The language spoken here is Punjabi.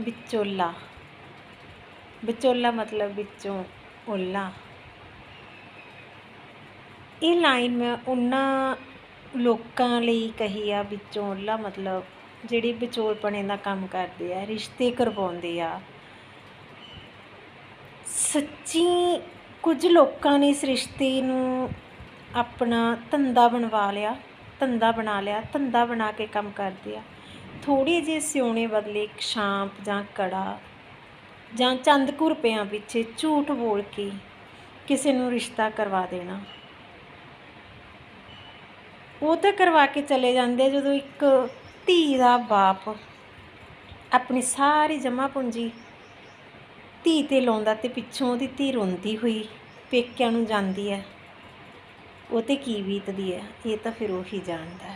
ਵਿਚੋਲਾ। ਵਿਚੋਲਾ ਮਤਲਬ ਵਿੱਚੋਂ ਓਲਾ ਇਹ ਲਾਈਨ ਮੈਂ ਉਹਨਾਂ ਲੋਕਾਂ ਲਈ ਕਹੀ ਆ, ਵਿੱਚੋਂ ਓਲਾ ਮਤਲਬ ਜਿਹੜੇ ਵਿਚੋਲਪਣੇ ਦਾ ਕੰਮ ਕਰਦੇ ਆ, ਰਿਸ਼ਤੇ ਕਰਵਾਉਂਦੇ ਆ। ਸੱਚੀ ਕੁਝ ਲੋਕਾਂ ਨੇ ਇਸ ਰਿਸ਼ਤੇ ਨੂੰ ਆਪਣਾ ਧੰਦਾ ਬਣਵਾ ਲਿਆ, ਧੰਦਾ ਬਣਾ ਲਿਆ, ਧੰਦਾ ਬਣਾ ਕੇ ਕੰਮ ਕਰਦੇ ਆ। ਥੋੜੇ ਜਿਹੇ ਸਿਉਣੇ ਬਦਲੇ ਇੱਕ ਸ਼ਾਂਪ ਜਾਂ ਕੜਾ ਜਾਂ ਚੰਦ ਕੁ ਰੁਪਿਆਂ ਪਿੱਛੇ ਝੂਠ ਬੋਲ ਕੇ ਕਿਸੇ ਨੂੰ ਰਿਸ਼ਤਾ ਕਰਵਾ ਦੇਣਾ। ਉਹ ਤਾਂ ਕਰਵਾ ਕੇ ਚਲੇ ਜਾਂਦੇ ਜਦੋਂ ਇੱਕ ਧੀ ਦਾ ਬਾਪ ਆਪਣੀ ਸਾਰੀ ਜਮ੍ਹਾਂ ਪੂੰਜੀ ਧੀ ਤੇ ਲਾਉਂਦਾ ਤੇ ਪਿੱਛੋਂ ਉਹਦੀ ਧੀ ਰੋਂਦੀ ਹੋਈ ਪੇਕਿਆਂ ਨੂੰ ਜਾਂਦੀ ਹੈ। ਉਹ ਤੇ ਕੀ ਬੀਤਦੀ ਹੈ, ਇਹ ਤਾਂ ਫਿਰ ਉਹੀ ਜਾਣਦਾ